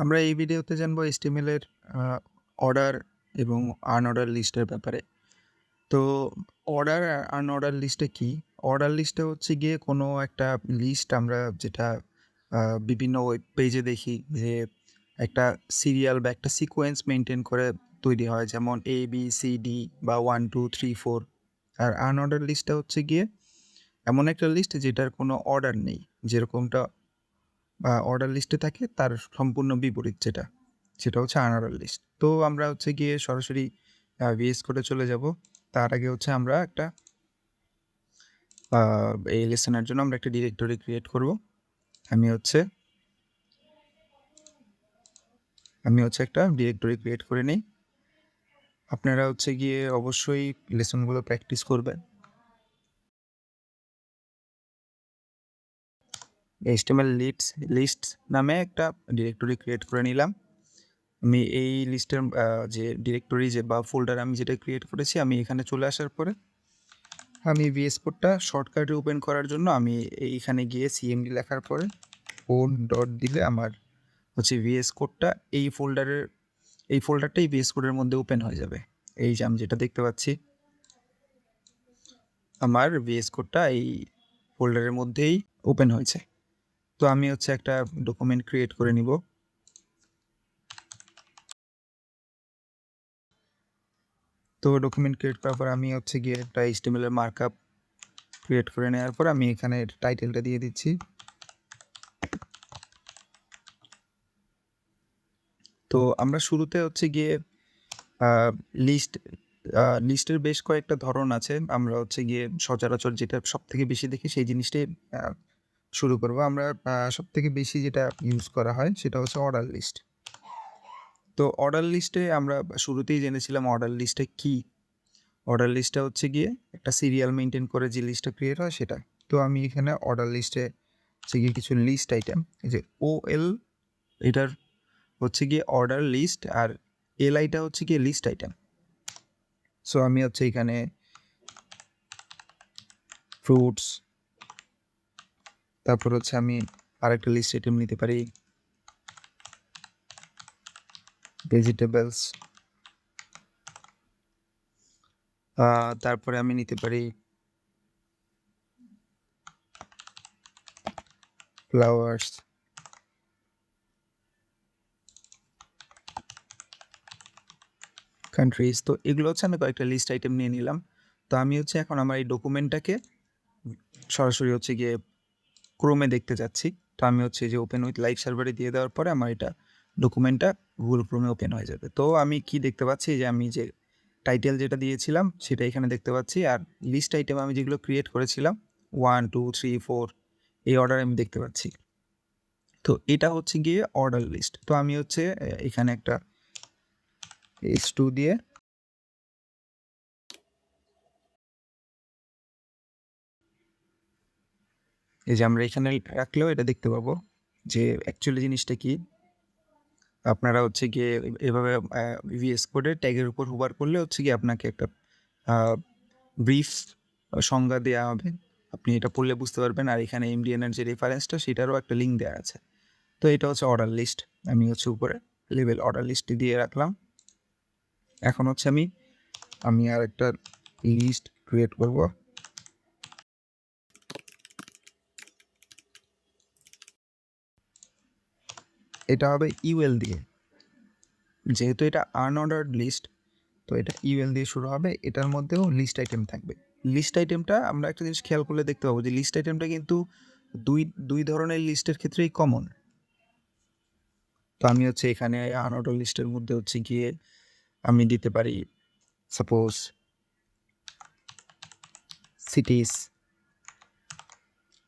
আমরা এই ভিডিওতে জানব এস্টিমেলের অর্ডার এবং আনঅর্ডার লিস্টের ব্যাপারে। তো অর্ডার আর আনঅর্ডার লিস্টে কি? অর্ডার লিস্টে হচ্ছে গিয়ে কোনো একটা লিস্ট আমরা যেটা বিভিন্ন ওয়েব পেজে দেখি যে একটা সিরিয়াল বা একটা সিকোয়েন্স মেনটেন করে তৈরি হয়। যেমন A, B, C, D বা 1, 2, 3, 4 আর আনঅর্ডার লিস্টটা হচ্ছে গিয়ে এমন একটা লিস্ট যেটার কোনো অর্ডার নেই। যেরকমটা আ অর্ডার লিস্টে থাকে তার সম্পূর্ণ বিপরীত যেটা, সেটা হচ্ছে আনঅর্ডার লিস্ট। তো আমরা হচ্ছে গিয়ে সরাসরি VS কোডে চলে যাব। তার আগে হচ্ছে আমরা একটা এই লেসনের জন্য আমরা একটা ডিরেক্টরি ক্রিয়েট করব। আমি হচ্ছে আমি হচ্ছে একটা ডিরেক্টরি ক্রিয়েট করে নিই আপনারা হচ্ছে গিয়ে অবশ্যই লেসনগুলো প্র্যাকটিস করবেন। HTML লিডস লিস্ট নামে একটা ডিরেক্টরি ক্রিয়েট করে নিলাম। আমি এই লিস্টের যে ডিরেক্টরি যে বা ফোল্ডার আমি যেটা ক্রিয়েট করেছি, আমি এখানে চলে আসার পরে আমি VS কোডটা শর্টকাটে ওপেন করার জন্য আমি এইখানে গিয়ে CMD লেখার পরে কোড ডট দিলে আমার হচ্ছে VS কোডটা এই ফোল্ডারের এই ফোল্ডারটাই VS কোডের মধ্যে ওপেন হয়ে যাবে। এই যে আমি যেটা দেখতে পাচ্ছি। আমার VS কোডটা এই ফোল্ডারের মধ্যেই ওপেন হয়েছে। তো আমি হচ্ছে একটা ডকুমেন্ট ক্রিয়েট করে নিব। তো ডকুমেন্ট ক্রিয়েট করার পর আমি হচ্ছে গিয়ে একটা এর মার্কআপ ক্রিয়েট করে নেওয়ার পর আমি এখানে টাইটেলটা দিয়ে দিচ্ছি। তো আমরা শুরুতে হচ্ছে গিয়ে লিস্ট লিস্টের বেশ কয়েকটা ধরন আছে। আমরা হচ্ছে গিয়ে সচরাচর যেটা সবথেকে বেশি দেখি সেই জিনিসটাই শুরু করব। আমরা সব থেকে বেশি যেটা ইউজ করা হয় সেটা হচ্ছে অর্ডার লিস্ট। তো অর্ডার লিস্টে আমরা শুরুতেই জেনেছিলাম অর্ডার লিস্টে কি? অর্ডার লিস্টটা হচ্ছে গিয়ে একটা সিরিয়াল মেইনটেইন করে যে লিস্টটা ক্রিয়েট হয় সেটা। তো আমি এখানে অর্ডার লিস্টে হচ্ছে গিয়ে কিছু লিস্ট আইটেম এই যে OL এটার হচ্ছে গিয়ে অর্ডার লিস্ট আর LI টা হচ্ছে গিয়ে লিস্ট আইটেম। সো আমি হচ্ছে এখানে ফ্রুটস তারপর হচ্ছে আমি আরেকটা লিস্ট আইটেম নিতে পারি। ভেজিটেবলস তারপরে আমি নিতে পারি ফ্লাওয়ার্স কান্ট্রিজ তো এগুলো হচ্ছে আমি কয়েকটা লিস্ট আইটেম নিয়ে নিলাম। তো আমি হচ্ছে এখন আমার এই ডকুমেন্টটাকে সরাসরি হচ্ছে গিয়ে ক্রোমে দেখতে চাচ্ছি। তো আমি হচ্ছে যে ওপেন উইথ লাইভ সার্ভারে দিয়ে দেওয়ার পরে আমার এটা ডকুমেন্টটা গুগল ক্রোমে ওপেন হয়ে যাবে। তো আমি কি দেখতে পাচ্ছি যে আমি যে টাইটেল যেটা দিয়েছিলাম সেটা এখানে দেখতে পাচ্ছি। আর লিস্ট আইটেম আমি যেগুলো ক্রিয়েট করেছিলাম 1, 2, 3, 4 এই অর্ডারে আমি দেখতে পাচ্ছি। তো এটা হচ্ছে গিয়ে অর্ডার লিস্ট। তো আমি হচ্ছে এখানে একটা এস টু দিয়ে এই যে আমরা এখানে রাখলেও এটা দেখতে পাবো যে অ্যাকচুয়ালি জিনিসটা কি? আপনারা হচ্ছে গিয়ে এভাবে VS কোডে ট্যাগের উপর হুবার করলে হচ্ছে গিয়ে আপনাকে একটা ব্রিফ সংজ্ঞা দেওয়া হবে। আপনি এটা পড়লে বুঝতে পারবেন। আর এখানে এর যে রেফারেন্সটা সেটারও একটা লিঙ্ক দেওয়া আছে। তো এটা হচ্ছে অর্ডার লিস্ট। আমি হচ্ছে উপরে লেভেল অর্ডার লিস্টে দিয়ে রাখলাম। এখন হচ্ছে আমি আমি আরেকটা লিস্ট ক্রিয়েট করব। এটা হবে UL দিয়ে। যেহেতু এটা আনঅর্ডারড লিস্ট তো এটা ইউএল দিয়ে শুরু হবে। এটার মধ্যেও লিস্ট আইটেম থাকবে। লিস্ট আইটেমটা আমরা একটা জিনিস খেয়াল করলে দেখতে পাবো যে লিস্ট আইটেমটা কিন্তু ২ ২ ধরনের লিস্টের ক্ষেত্রেই কমন। তো আমি হচ্ছে এখানে আনঅর্ডার লিস্টের মধ্যে হচ্ছে গিয়ে আমি দিতে পারি সাপোজ সিটিজ।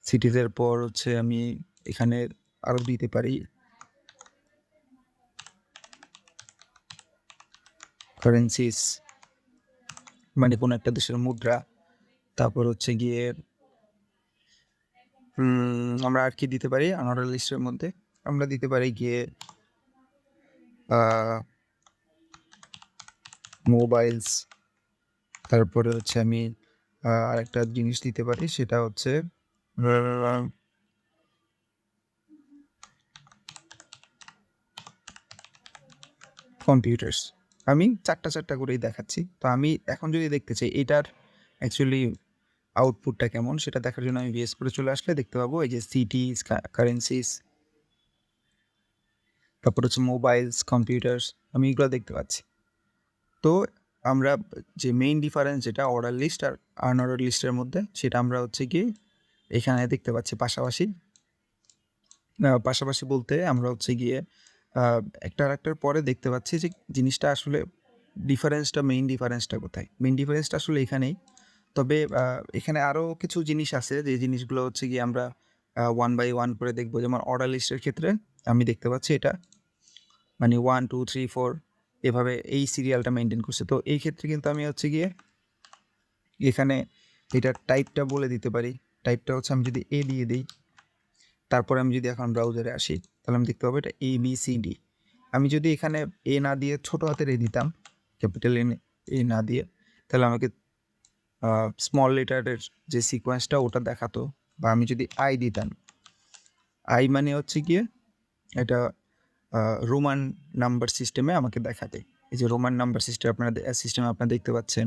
সিটিজের পর হচ্ছে আমি এখানে আরও দিতে পারি কারেন্সিস মানে কোনো একটা দেশের মুদ্রা। তারপর হচ্ছে গিয়ে আমরা আর কি দিতে পারি আনঅর্ডার লিস্টের মধ্যে? আমরা দিতে পারি গিয়ে মোবাইলস, তারপরে হচ্ছে আমি আরেকটা জিনিস দিতে পারি, সেটা হচ্ছে কম্পিউটার্স আমি চারটা চারটা করেই দেখাচ্ছি। তো আমি এখন যদি দেখতে চাই, এটার অ্যাকচুয়ালি আউটপুটটা কেমন, সেটা দেখার জন্য আমি ভিএস করে চলে আসলে দেখতে পাবো, এই যে সিটিস কারেন্সিস তারপর হচ্ছে মোবাইলস কম্পিউটার্স আমি এগুলো দেখতে পাচ্ছি। তো আমরা যে মেইন ডিফারেন্স যেটা অর্ডার লিস্ট আর আন অর্ডার লিস্টের মধ্যে, সেটা আমরা হচ্ছে কি এখানে দেখতে পাচ্ছি পাশাপাশি। পাশাপাশি বলতে আমরা হচ্ছে গিয়ে একটা আর একটার পরে দেখতে পাচ্ছি যে জিনিসটা আসলে ডিফারেন্সটা মেইন ডিফারেন্সটা কোথায়? মেইন ডিফারেন্সটা আসলে এখানেই। তবে এখানে আরও কিছু জিনিস আছে যে জিনিসগুলো হচ্ছে গিয়ে আমরা ওয়ান বাই ওয়ান করে দেখব। যেমন অর্ডার লিস্টের ক্ষেত্রে আমি দেখতে পাচ্ছি এটা। মানে ওয়ান টু থ্রি ফোর এভাবে এই সিরিয়ালটা মেনটেন করছে। তো এই ক্ষেত্রে কিন্তু আমি হচ্ছে গিয়ে এখানে এটার টাইপটা বলে দিতে পারি। টাইপটা হচ্ছে আমি যদি এ দিয়ে দিই তারপরে আমি যদি এখন ব্রাউজারে আসি, তাহলে আমি দেখতে পাবো এটা এ বি সি ডি আমি যদি এখানে এ না দিয়ে ছোট হাতের এ দিতাম ক্যাপিটাল এন এ না দিয়ে, তাহলে আমাকে স্মল লেটারের যে সিকোয়েন্সটা ওটা দেখাতো। বা আমি যদি আই দিতাম আই মানে হচ্ছে গিয়ে এটা রোমান নাম্বার সিস্টেমে আমাকে দেখাতে। এই যে রোমান নাম্বার সিস্টেম আপনারা সিস্টেমে আপনারা দেখতে পাচ্ছেন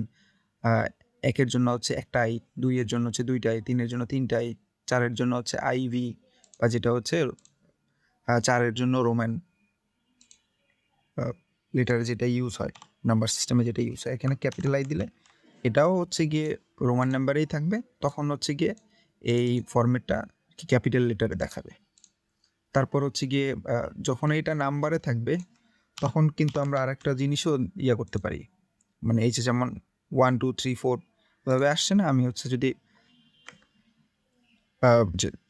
একের জন্য হচ্ছে একটা আই দুইয়ের জন্য হচ্ছে দুইটা আই তিনের জন্য তিনটা আই চারের জন্য হচ্ছে আইভি বা যেটা হচ্ছে চারের জন্য রোমান লেটারে যেটা ইউজ হয় নাম্বার সিস্টেমে যেটা ইউজ হয়। এখানে ক্যাপিটাল আই দিলে এটাও হচ্ছে গিয়ে রোমান নাম্বারেই থাকবে। তখন হচ্ছে গিয়ে এই ফরম্যাটটা ক্যাপিটাল লেটারে দেখাবে। তারপর হচ্ছে গিয়ে যখন এটা নাম্বারে থাকবে, তখন কিন্তু আমরা আরেকটা জিনিসও ইয়ে করতে পারি। মানে এই যে যেমন ওয়ান টু থ্রি ফোর ভাবে আসছে না? আমি হচ্ছে যদি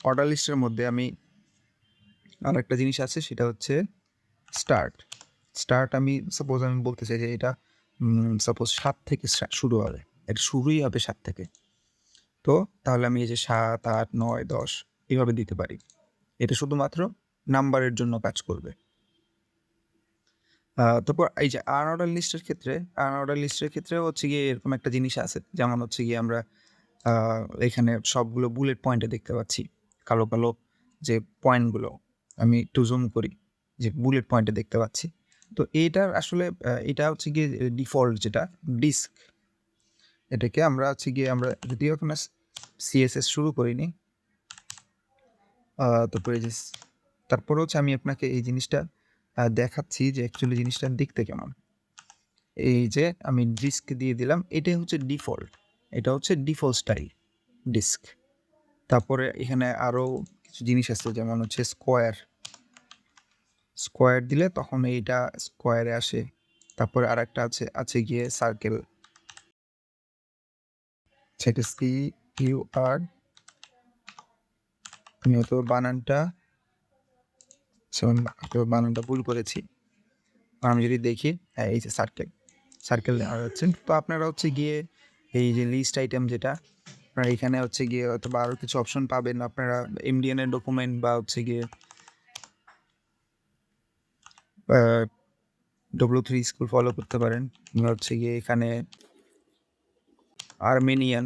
অর্ডার লিস্টের মধ্যে আমি আরেকটা জিনিস আছে, সেটা হচ্ছে স্টার্ট স্টার্ট আমি সাপোজ আমি বলতে চাই যে এটা সাপোজ সাত থেকে শুরু হবে। এটা শুরুই হবে সাত থেকে। তো তাহলে আমি এই যে সাত, আট, নয়, দশ এইভাবে দিতে পারি। এটা শুধুমাত্র নাম্বারের জন্য কাজ করবে। তারপর এই যে আন অর্ডার লিস্টের ক্ষেত্রে আন অর্ডার লিস্টের ক্ষেত্রে হচ্ছে গিয়ে এরকম একটা জিনিস আছে। যেমন হচ্ছে গিয়ে আমরা এখানে সবগুলো বুলেট পয়েন্টে দেখতে পাচ্ছি। কালো কালো যে পয়েন্টগুলো আমি একটু জুম করি, যে বুলেট পয়েন্টে দেখতে পাচ্ছি। তো এইটার আসলে এটা হচ্ছে গিয়ে ডিফল্ট যেটা ডিস্ক এটাকে আমরা হচ্ছে গিয়ে আমরা যদিও এখন সিএসএস শুরু করিনি তারপরে যে তারপরে হচ্ছে আমি আপনাকে এই জিনিসটা দেখাচ্ছি যে অ্যাকচুয়ালি জিনিসটা দেখতে কেমন। এই যে আমি ডিস্ক দিয়ে দিলাম, এটাই হচ্ছে ডিফল্ট এটা হচ্ছে ডিফল্ট স্টাইল, ডিস্ক। তারপরে এখানে আরও কিছু জিনিস আছে, যেমন হচ্ছে স্কোয়ার। স্কোয়ার দিলে তখন এইটা স্কোয়ারে আসে। তারপরে আর একটা আছে আছে গিয়ে সার্কেল। সেটা সি ইউ আর আমি হয়তো বানানটা বানানটা ভুল করেছি। আমি যদি দেখি হ্যাঁ এই যে সার্কেল সার্কেল যাচ্ছে তো আপনারা হচ্ছে গিয়ে এই যে লিস্ট আইটেম যেটা, আপনারা এখানে হচ্ছে গিয়ে অথবা আরও কিছু অপশন পাবেন। আপনারা এমডিএন এর ডকুমেন্ট বা হচ্ছে গিয়ে ডব্লু থ্রি স্কুল ফলো করতে পারেন। হচ্ছে গিয়ে এখানে আর্মেনিয়ান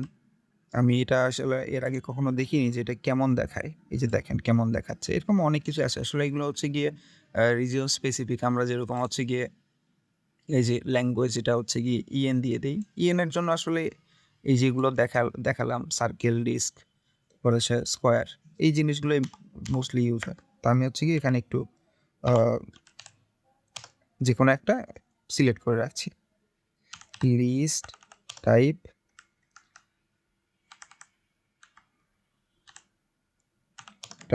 আমি এটা আসলে এর আগে কখনো দেখিনি যে এটা কেমন দেখায়। এই যে দেখেন কেমন দেখাচ্ছে। এরকম অনেক কিছু আছে। আসলে এগুলো হচ্ছে গিয়ে রিজিয়ন স্পেসিফিক আমরা যেরকম হচ্ছে গিয়ে এই যে ল্যাঙ্গুয়েজ এটা হচ্ছে গিয়ে ইএন দিয়ে দিই। ইএন এর জন্য আসলে এই যেগুলো দেখা, দেখালাম সার্কেল ডিস্ক পরে স্কোয়ার এই জিনিসগুলোই মোস্টলি ইউজ হয়। তা আমি হচ্ছে কি এখানে একটু যে কোনো একটা সিলেক্ট করে রাখছি। লিস্ট টাইপ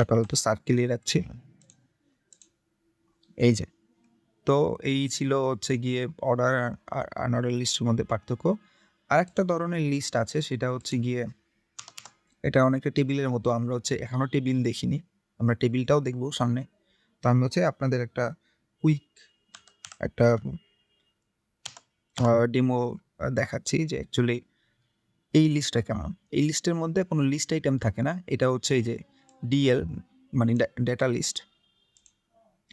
আপাতত সার্কেলই রাখছি। এই যে। তো এই ছিল হচ্ছে গিয়ে অর্ডার আর আনঅর্ডার লিস্টের মধ্যে পার্থক্য। আরেকটা ধরনের লিস্ট আছে, সেটা হচ্ছে গিয়ে এটা অনেকটা টেবিলের মতো, আমরা হচ্ছে এখনও টেবিল দেখিনি। আমরা টেবিলটাও দেখব সামনে। তো আমি হচ্ছে আপনাদের একটা কুইক একটা ডেমো দেখাচ্ছি যে অ্যাকচুয়ালি এই লিস্টটা কেমন। এই লিস্টের মধ্যে কোনো লিস্ট আইটেম থাকে না, এটা হচ্ছে এই যে ডিএল মানে ডেটা লিস্ট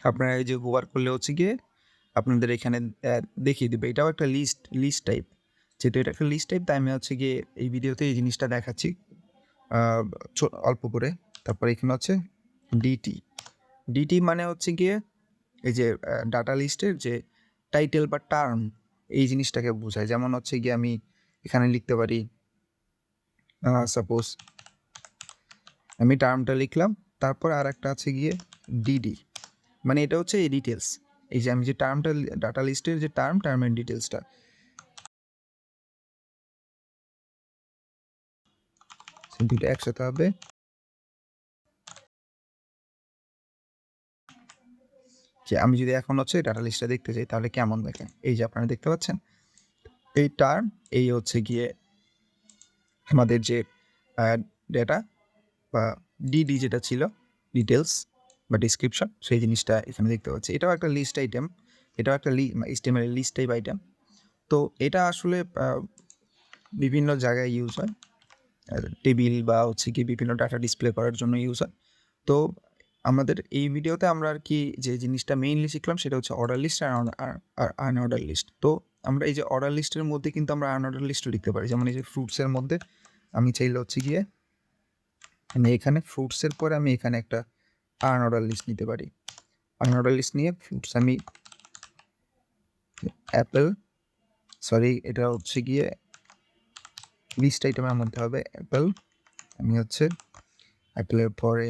আপনারা এই যে গোবার করলে হচ্ছে গিয়ে আপনাদের এখানে দেখিয়ে দেবে। এটাও একটা লিস্ট লিস্ট টাইপ যেহেতু এটা একটা লিস্ট টাইপ তাই আমি হচ্ছে গিয়ে এই ভিডিওতে এই জিনিসটা দেখাচ্ছি। অল্প করে। তারপরে এখানে হচ্ছে ডিটি ডিটি মানে হচ্ছে গিয়ে এই যে ডাটা লিস্টের যে টাইটেল বা টার্ম এই জিনিসটাকে বোঝায়। যেমন হচ্ছে গিয়ে আমি এখানে লিখতে পারি সাপোজ আমি টার্মটা লিখলাম, তারপর আর একটা আছে গিয়ে ডিডি মানে এটা হচ্ছে এই ডিটেলস এই যে আমি যে টার্মটা ডাটা লিস্টের যে টার্ম টার্মের ডিটেলসটা দুটো একসাথে হবে। যে আমি যদি এখন হচ্ছে ডাটা লিস্টটা দেখতে চাই তাহলে কেমন দেখেন? এই যে আপনারা দেখতে পাচ্ছেন? এই টার্ম এই হচ্ছে গিয়ে আমাদের যে ডেটা বা ডিডি যেটা ছিল ডিটেলস বা ডিসক্রিপশন সেই জিনিসটা এখানে দেখতে পাচ্ছি। এটাও একটা লিস্ট আইটেম এটাও একটা স্টেমের লিস্ট টাইপ আইটেম তো এটা আসলে বিভিন্ন জায়গায় ইউজ হয়। টেবিল বা হচ্ছে কি বিভিন্ন ডাটা ডিসপ্লে করার জন্য ইউজ হয়। তো আমাদের এই ভিডিওতে আমরা আর কি যে জিনিসটা মেইনলি শিখলাম সেটা হচ্ছে অর্ডার লিস্ট আর আন অর্ডার লিস্ট তো আমরা এই যে অর্ডার লিস্টের মধ্যে কিন্তু আমরা আন অর্ডার লিস্টও লিখতে পারি। যেমন এই যে ফ্রুটসের মধ্যে আমি চাইলে হচ্ছে গিয়ে, আমি এখানে ফ্রুটসের পরে আমি এখানে একটা আন অর্ডার লিস্ট নিতে পারি। আন অর্ডার লিস্ট নিয়ে ফ্রুটস আমি অ্যাপেল সরি এটা হচ্ছে গিয়ে লিস্ট আইটেমের মধ্যে হবে অ্যাপেল আমি হচ্ছে অ্যাপেলের পরে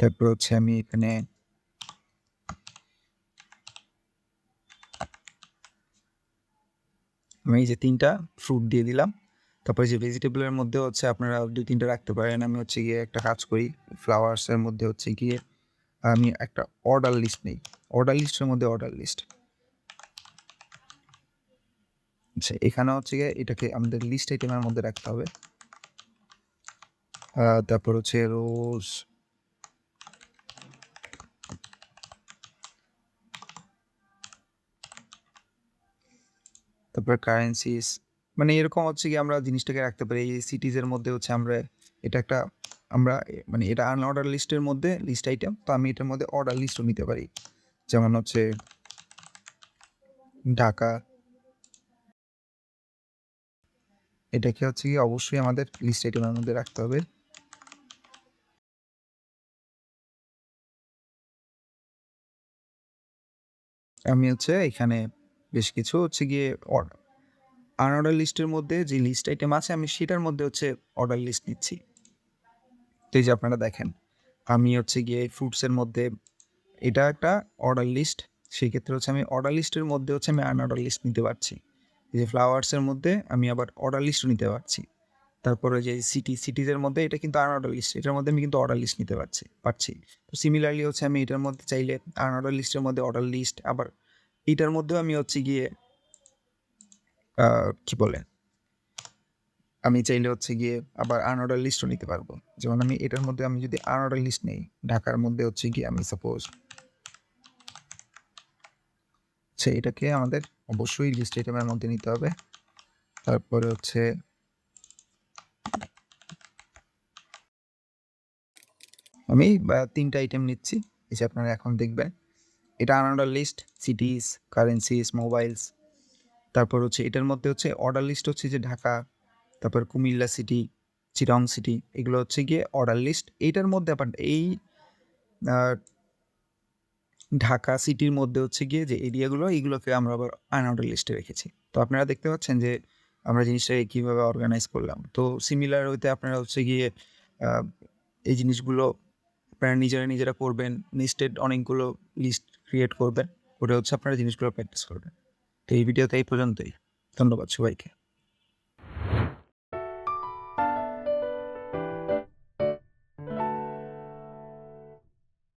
তারপর হচ্ছে আমি এখানে আমি এই যে তিনটা ফ্রুট দিয়ে দিলাম। তারপরে যে ভেজিটেবলের মধ্যে হচ্ছে আপনারা দুই তিনটা রাখতে পারেন। আমি হচ্ছে গিয়ে একটা কাজ করি ফ্লাওয়ার্সের মধ্যে হচ্ছে গিয়ে আমি একটা অর্ডার লিস্ট নেই। অর্ডার লিস্টের মধ্যে অর্ডার লিস্ট আচ্ছা এখানে হচ্ছে গিয়ে এটাকে আমাদের লিস্ট আইটেমের মধ্যে রাখতে হবে। তারপর হচ্ছে রোজ তারপর কারেন্সিস মানে এরকম হচ্ছে কি আমরা জিনিসটাকে রাখতে পারি। এই সিটিজের মধ্যে হচ্ছে আমরা, এটা একটা আমরা মানে এটা আনঅর্ডার লিস্টের মধ্যে লিস্ট আইটেম তো আমি এটার মধ্যে অর্ডার লিস্টও নিতে পারি। যেমন হচ্ছে ঢাকা। এটাকে হচ্ছে কি অবশ্যই আমাদের লিস্ট আইটেমের মধ্যে রাখতে হবে। আমি হচ্ছে এখানে বেশ কিছু হচ্ছে গিয়ে আনঅর্ডার লিস্টের মধ্যে যে লিস্ট আইটেম আছে, আমি সেটার মধ্যে হচ্ছে অর্ডার লিস্ট নিচ্ছি। তো এই যে আপনারা দেখেন, আমি হচ্ছে গিয়ে ফ্রুটসের মধ্যে এটা একটা অর্ডার লিস্ট সেই ক্ষেত্রে হচ্ছে আমি অর্ডার লিস্টের মধ্যে হচ্ছে আমি আনঅর্ডার লিস্ট নিতে পারছি। এই যে ফ্লাওয়ার্সের মধ্যে আমি আবার অর্ডার লিস্টও নিতে পারছি। তারপরে যে সিটি সিটিজের মধ্যে এটা কিন্তু আনঅর্ডার লিস্ট এটার মধ্যে আমি কিন্তু অর্ডার লিস্ট নিতে পারছি পারছি। তো সিমিলারলি হচ্ছে আমি এটার মধ্যে চাইলে আনঅর্ডার লিস্টের মধ্যে অর্ডার লিস্ট আবার এটার মধ্যেও আমি হচ্ছে গিয়ে কি বলে? আমি চাইলে হচ্ছে গিয়ে আবার আনঅর্ডার লিস্টও নিতে পারব। যেমন আমি এটার মধ্যে আমি যদি আনঅর্ডার লিস্ট নেই, ঢাকার মধ্যে হচ্ছে গিয়ে আমি সাপোজ আচ্ছা এটাকে আমাদের অবশ্যই লিস্ট আইটেমের মধ্যে নিতে হবে। তারপরে হচ্ছে আমি তিনটা আইটেম নিচ্ছি। এই যে আপনারা এখন দেখবেন, এটা unordered list cities currencies mobiles তারপর হচ্ছে এটার মধ্যে হচ্ছে অর্ডার লিস্ট হচ্ছে যে ঢাকা, তারপর কুমিল্লা সিটি চিরং সিটি এগুলো হচ্ছে গিয়ে অর্ডার লিস্ট এইটার মধ্যে আবার এই ঢাকা সিটির মধ্যে হচ্ছে গিয়ে যে এরিয়াগুলো এইগুলোকে আমরা আবার আনঅর্ডার লিস্টে রেখেছি। তো আপনারা দেখতে পাচ্ছেন যে আমরা জিনিসটাকে কীভাবে অর্গানাইজ করলাম। তো সিমিলার হইতে আপনারা হচ্ছে গিয়ে এই জিনিসগুলো আপনারা নিজেরা নিজেরা করবেন লিস্টেড অনেকগুলো লিস্ট ক্রিয়েট করবেন। ওটা হচ্ছে আপনারা জিনিসগুলো প্র্যাকটিস করবেন। এই ভিডিওতে এই পর্যন্তই। ধন্যবাদ সবাইকে।